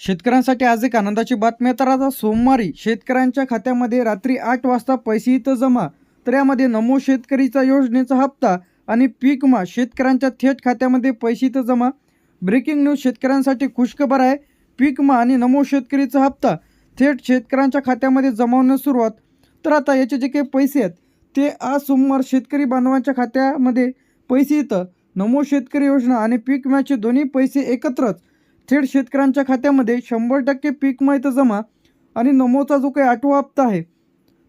शेतकऱ्यांसाठी आज एक आनंदाची बातमी तर आता सोमवारी शेतकऱ्यांच्या खात्यामध्ये रात्री आठ वाजता पैसे इथं जमा. तर यामध्ये नमो शेतकरीचा योजनेचा हप्ता आणि पीकमा शेतकऱ्यांच्या थेट खात्यामध्ये पैसे इथं जमा. ब्रेकिंग न्यूज शेतकऱ्यांसाठी खुशखबर आहे. पीकमा आणि नमो शेतकरीचा हप्ता थेट शेतकऱ्यांच्या खात्यामध्ये जमा होण्यास सुरुवात. तर आता याचे जे काही पैसे आहेत ते आज सोमवार शेतकरी बांधवांच्या खात्यामध्ये पैसे इथं. नमो शेतकरी योजना आणि पीक विम्याचे दोन्ही पैसे एकत्रच. थेट शेतकऱ्यांच्या खात्यामध्ये शंभर टक्के पीक माहिती इथं जमा आणि नमोचा जो काही आठवा हप्ता आहे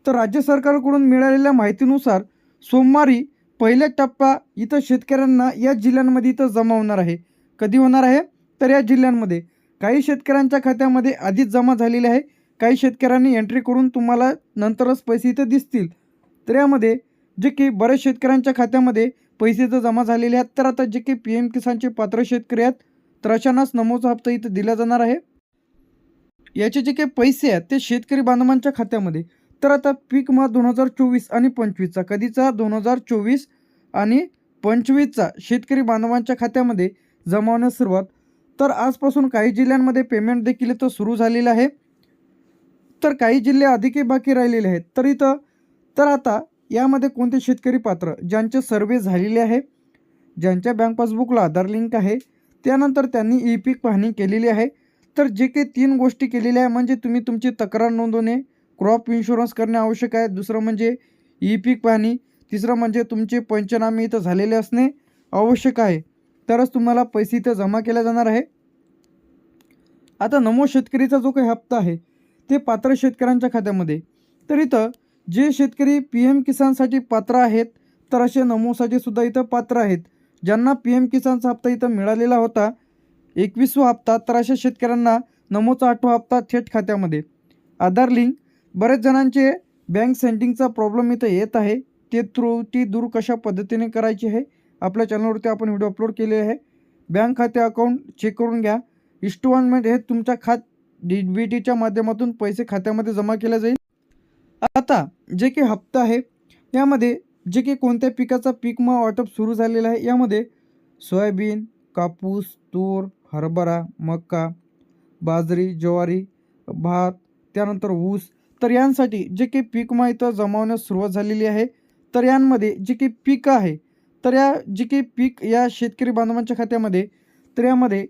तर राज्य सरकारकडून मिळालेल्या माहितीनुसार सोमवारी पहिला टप्पा इथं शेतकऱ्यांना या जिल्ह्यांमध्ये इथं जमा होणार आहे. कधी होणार आहे? तर या जिल्ह्यांमध्ये. काही शेतकऱ्यांच्या खात्यामध्ये आधीच जमा झालेले आहे. काही शेतकऱ्यांनी एंट्री करून तुम्हाला नंतरच पैसे इथं दिसतील. तर यामध्ये जे की बऱ्याच शेतकऱ्यांच्या खात्यामध्ये पैसे इथं जमा झालेले आहेत. तर आता जे की पी एम किसानचे पात्र शेतकरी आहेत तर नमोचा हप्ता इथं दिला जाणार आहे. याचे जे काही पैसे आहेत ते शेतकरी बांधवांच्या खात्यामध्ये. तर आता पीक मा दोन हजार चोवीस आणि पंचवीसचा कधीचा? दोन हजार चोवीस आणि पंचवीसचा शेतकरी बांधवांच्या खात्यामध्ये जमा होण्यास सुरुवात. तर आजपासून काही जिल्ह्यांमध्ये पेमेंट देखील इथं सुरू झालेलं आहे. तर काही जिल्हे अधिकही बाकी राहिलेले आहेत. तर इथं तर आता यामध्ये कोणते शेतकरी पात्र? ज्यांचे सर्वे झालेले आहे. ज्यांच्या बँक पासबुकला आधार लिंक आहे. त्यानंतर त्यांनी ई पीक पाहणी केलेली आहे. तर जे काही तीन गोष्टी केलेल्या आहे म्हणजे तुम्ही तुमची तक्रार नोंदवणे क्रॉप इन्शुरन्स करणे आवश्यक आहे. दुसरं म्हणजे ई पीक पाहणी. तिसरं म्हणजे तुमचे पंचनामे इथं झालेले असणे आवश्यक आहे. तरच तुम्हाला पैसे इथं जमा केल्या जाणार आहे. आता नमो शेतकरीचा जो काही हप्ता आहे ते पात्र शेतकऱ्यांच्या खात्यामध्ये. तर इथं जे शेतकरी पी एम किसानसाठी पात्र आहेत तर असे नमोसाठी सुद्धा इथं पात्र आहेत. ज्यांना पी एम किसानचा हप्ता इथं मिळालेला होता एकवीसवा हप्ता तर अशा शेतकऱ्यांना नमोचा आठवा हप्ता थेट खात्यामध्ये. आधार लिंक बरेच जणांचे बँक सेंडिंगचा प्रॉब्लेम इथं येत आहे. ते त्रुटी दूर कशा पद्धतीने करायची आहे आपल्या चॅनलवरती आपण व्हिडिओ अपलोड केले आहे. बँक खाते अकाउंट चेक करून घ्या. इन्स्टॉलमेंट हे तुमच्या खात डी बी टीच्या माध्यमातून पैसे खात्यामध्ये जमा केले जाईल. आता जे काही हप्ता आहे यामध्ये जे की कोणत्या पिकाचा पीक विमा वाटप सुरू झालेलं आहे यामध्ये सोयाबीन कापूस तूर हरभरा मका बाजरी ज्वारी भात त्यानंतर ऊस. तर यांसाठी जे काही पीक विमा इथं जमावण्यास सुरुवात झालेली आहे. तर यांमध्ये जे काही पीक आहे तर या जे काही पीक या शेतकरी बांधवांच्या खात्यामध्ये तर यामध्ये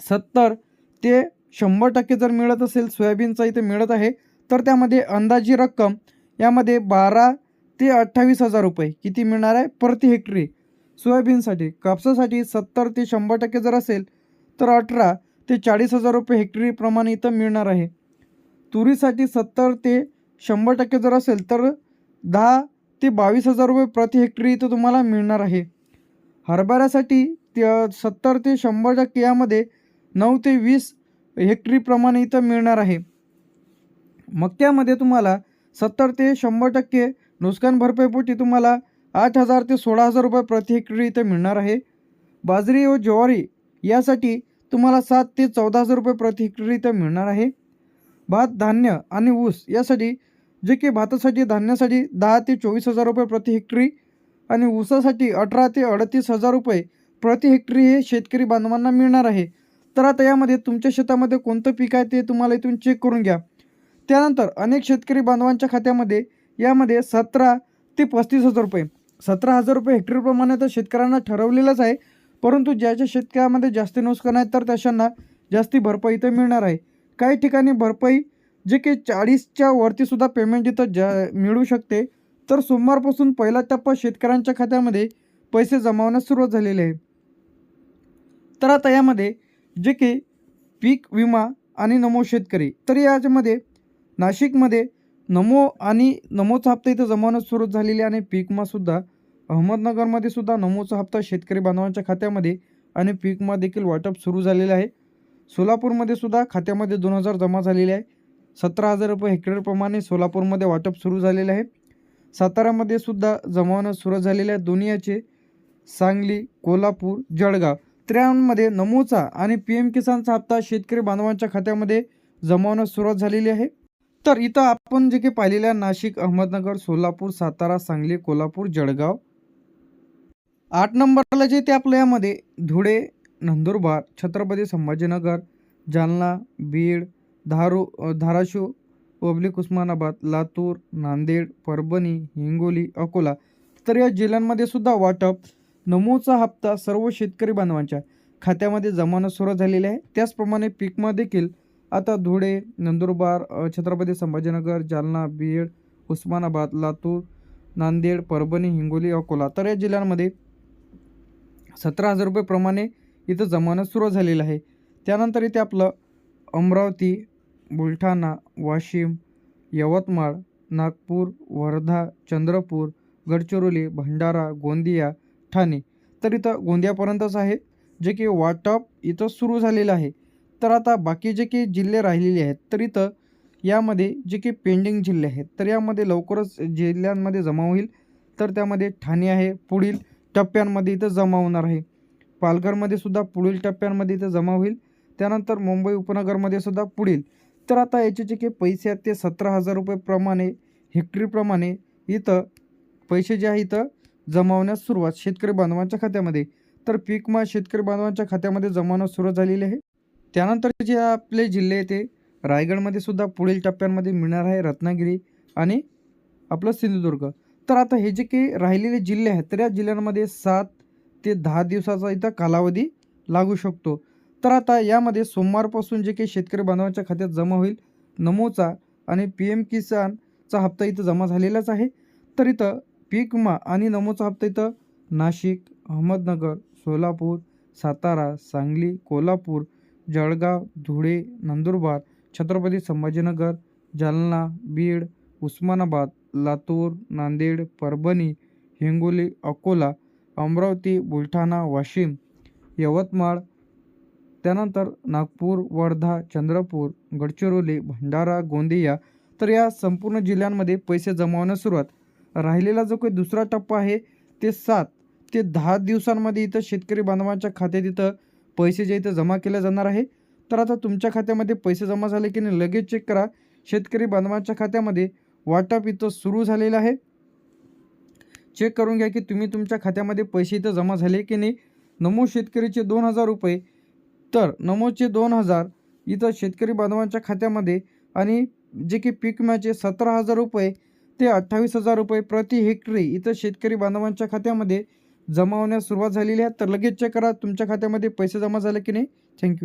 सत्तर ते शंभर टक्के जर मिळत असेल सोयाबीनचा इथे मिळत आहे तर त्यामध्ये अंदाजी रक्कम यामध्ये बारा ते अठ्ठावीस हजार रुपये. किती मिळणार आहे? प्रति हेक्टरी. सोयाबीनसाठी कापसासाठी सत्तर ते शंभर टक्के जर असेल तर अठरा ते चाळीस हजार रुपये हेक्टरीप्रमाणे इथं मिळणार आहे. तुरीसाठी सत्तर ते शंभर टक्के जर असेल तर दहा ते बावीस हजार रुपये प्रति हेक्टरी इथं तुम्हाला मिळणार आहे. हरभऱ्यासाठी सत्तर ते शंभर टक्के यामध्ये नऊ ते वीस हेक्टरीप्रमाणे इथं मिळणार आहे. मक्यामध्ये तुम्हाला सत्तर ते शंभर टक्के नुकसान भरपाईपोटी तुम्हाला आठ हजार ते सोळा हजार रुपये प्रति हेक्टरी इथं मिळणार आहे. बाजरी व ज्वारी यासाठी तुम्हाला सात ते चौदा हजार रुपये प्रति हेक्टरी इथं मिळणार आहे. भात धान्य आणि ऊस यासाठी जे की भातासाठी धान्यासाठी दहा ते चोवीस हजार रुपये प्रति हेक्टरी आणि ऊसासाठी अठरा ते अडतीस हजार रुपये प्रति हेक्टरी हे शेतकरी बांधवांना मिळणार आहे. तर आता यामध्ये तुमच्या शेतामध्ये कोणतं पीक आहे ते तुम्हाला इथून चेक करून घ्या. त्यानंतर अनेक शेतकरी बांधवांच्या खात्यामध्ये यामध्ये सतरा ते पस्तीस हजार रुपये. सतरा हजार रुपये हेक्टरप्रमाणे तर शेतकऱ्यांना ठरवलेलंच आहे. परंतु ज्याच्या शेतकऱ्यामध्ये जास्त नुकसान आहे तर तशांना जास्ती भरपाई इथं मिळणार आहे. काही ठिकाणी भरपाई जे की चाळीसच्या वरतीसुद्धा पेमेंट इथं जा मिळू शकते तर सोमवारपासून पहिला टप्पा शेतकऱ्यांच्या खात्यामध्ये पैसे जमावण्यास सुरुवात झालेली आहे. तर आता यामध्ये जे की पीक विमा आणि नमो शेतकरी. तर याच्यामध्ये नाशिकमध्ये नमो आणि नमोचा हप्ता इथं जमावण्यास सुरुवात झालेली आहे आणि पीकमासुद्धा अहमदनगरमध्ये सुद्धा नमोचा हप्ता शेतकरी बांधवांच्या खात्यामध्ये आणि पीकमा देखील वाटप सुरू झालेलं आहे. सोलापूरमध्ये सुद्धा खात्यामध्ये दोन हजार जमा झालेले आहे. सतरा हजार रुपये हेक्टरप्रमाणे सोलापूरमध्ये वाटप सुरू झालेलं आहे. साताऱ्यामध्ये सुद्धा जमावणं सुरू झालेले आहे. दोन्ही याचे सांगली कोल्हापूर जळगाव त्र्यांमध्ये नमोचा आणि पी एम किसानचा हप्ता शेतकरी बांधवांच्या खात्यामध्ये जमावण्यास सुरुवात झालेली आहे. तर इथं आपण जे काही पाहिलेलं नाशिक अहमदनगर सोलापूर सातारा सांगली कोल्हापूर जळगाव. आठ नंबरला जे ते आपल्या यामध्ये धुळे नंदुरबार छत्रपती संभाजीनगर जालना बीड धारू धाराशिव पब्लिक उस्मानाबाद लातूर नांदेड परभणी हिंगोली अकोला. तर या जिल्ह्यांमध्ये सुद्धा वाटप नमोचा हप्ता सर्व शेतकरी बांधवांच्या खात्यामध्ये जमानं सुरू झालेली आहे. त्याचप्रमाणे पीकमा देखील आता धुळे नंदुरबार छत्रपती संभाजीनगर जालना बीड उस्मानाबाद लातूर नांदेड परभणी हिंगोली अकोला. तर या जिल्ह्यांमध्ये सतरा हजार रुपयेप्रमाणे इथं जमानं सुरू झालेलं आहे. त्यानंतर इथे आपलं अमरावती बुलढाणा वाशिम यवतमाळ नागपूर वर्धा चंद्रपूर गडचिरोली भंडारा गोंदिया ठाणे. तर इथं गोंदियापर्यंतच आहे जे की वाटप इथं सुरू झालेलं आहे. तर आता बाकी जे काही जिल्हे राहिलेले आहेत तर इथं यामध्ये जे काही पेंडिंग जिल्हे आहेत तर यामध्ये लवकरच जिल्ह्यांमध्ये जमा होईल. तर त्यामध्ये ठाणे आहे पुढील टप्प्यांमध्ये इथं जमा होणार आहे. पालघरमध्ये सुद्धा पुढील टप्प्यांमध्ये इथं जमा होईल. त्यानंतर मुंबई उपनगरमध्ये सुद्धा पुढील. तर आता याचे जे काही पैसे आहेत ते सतरा हजार रुपयेप्रमाणे हेक्टरीप्रमाणे इथं पैसे जे आहे इथं जमावण्यास सुरुवात शेतकरी बांधवांच्या खात्यामध्ये. तर पीकमा शेतकरी बांधवांच्या खात्यामध्ये जमावण्यास सुरुवात झालेली आहे. त्यानंतर जे आपले जिल्हे आहे ते रायगडमध्ये सुद्धा पुढील टप्प्यांमध्ये मिळणार आहे रत्नागिरी आणि आपलं सिंधुदुर्ग. तर आता हे जे काही राहिलेले जिल्हे आहेत तर या जिल्ह्यांमध्ये सात ते दहा दिवसाचा इथं कालावधी लागू शकतो. तर आता यामध्ये सोमवारपासून जे काही शेतकरी बांधवांच्या खात्यात जमा होईल नमोचा आणि पी एम किसानचा हप्ता इथं जमा झालेलाच आहे. तर इथं पीक विमा आणि नमोचा हप्ता इथं नाशिक अहमदनगर सोलापूर सातारा सांगली कोल्हापूर जळगाव धुळे नंदुरबार छत्रपती संभाजीनगर जालना बीड उस्मानाबाद लातूर नांदेड परभणी हिंगोली अकोला अमरावती बुलढाणा वाशिम यवतमाळ त्यानंतर नागपूर वर्धा चंद्रपूर गडचिरोली भंडारा गोंदिया. तर या संपूर्ण जिल्ह्यांमध्ये पैसे जमावण्यास सुरुवात. राहिलेला जो काही दुसरा टप्पा आहे ते सात. ते दहा दिवसांमध्ये इथं शेतकरी बांधवांच्या खात्यात इथं पैसे जे इथं जमा केले जाणार आहे तर आता तुमच्या खात्यामध्ये पैसे जमा झाले की नाही लगेच चेक करा. शेतकरी बांधवांच्या खात्यामध्ये वाटप इथं सुरू झालेलं आहे. चेक करून घ्या की तुम्ही तुमच्या खात्यामध्ये पैसे इथं जमा झाले की नाही. नमो शेतकरीचे दोन हजार रुपये. तर नमोचे दोन हजार इथं शेतकरी बांधवांच्या खात्यामध्ये आणि जे की पीक विम्याचे सतरा हजार रुपये ते अठ्ठावीस हजार रुपये प्रति हेक्टरी इथं शेतकरी बांधवांच्या खात्यामध्ये जमा होण्यास सुरुवात झालेली आहे. तर लगेच चेक करा. तुमच्या खात्यामध्ये पैसे जमा झाले की नाही? थँक्यू